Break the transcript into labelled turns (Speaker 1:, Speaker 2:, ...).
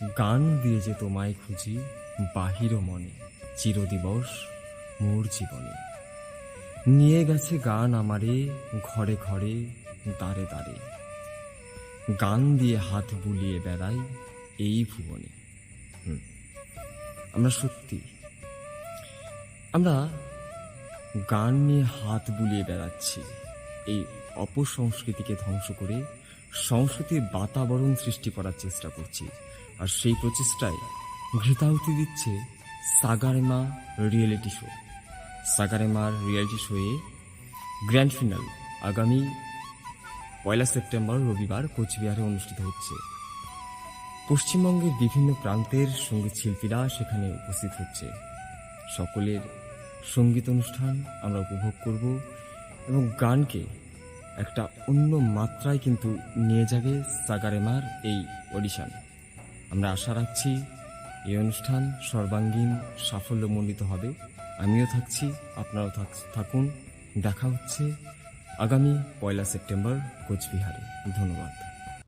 Speaker 1: গান দিয়ে যে তোমায় খুঁজি বাহির মনে, চিরদিবস মোর জীবনে। নিয়ে গেছে গান আমারে ঘরে ঘরে দাঁড়ে দাঁড়ে গান দিয়ে হাত বুলিয়ে বেড়াই এই ভুবনে। আমরা সত্যি, আমরা গান নিয়ে হাত বুলিয়ে বেড়াচ্ছি এই অপসংস্কৃতিকে ধ্বংস করে সংস্কৃতির বাতাবরণ সৃষ্টি করার চেষ্টা করছি। আর সেই প্রচেষ্টায় ঘৃতাহুতি দিচ্ছে সাগারেমা রিয়েলিটি শো। সাগারেমার রিয়েলিটি শোয়ে গ্র্যান্ড ফিনাল আগামী পয়লা সেপ্টেম্বর রবিবার কোচবিহারে অনুষ্ঠিত হচ্ছে। পশ্চিমবঙ্গের বিভিন্ন প্রান্তের সংগীত শিল্পীরা সেখানে উপস্থিত হচ্ছে। সকলের সংগীত অনুষ্ঠান আমরা উপভোগ করব এবং গানকে একটা অন্য মাত্রায় কিন্তু নিয়ে যাবে সাগারেমার এই অডিশন আমরা আশা রাখছি এই অনুষ্ঠান সর্বাঙ্গীন সাফল্যমণ্ডিত হবে। আমিও থাকছি, আপনারাও থাক- থাকুন। দেখা হচ্ছে আগামী পয়লা সেপ্টেম্বর কোচবিহারে। ধন্যবাদ।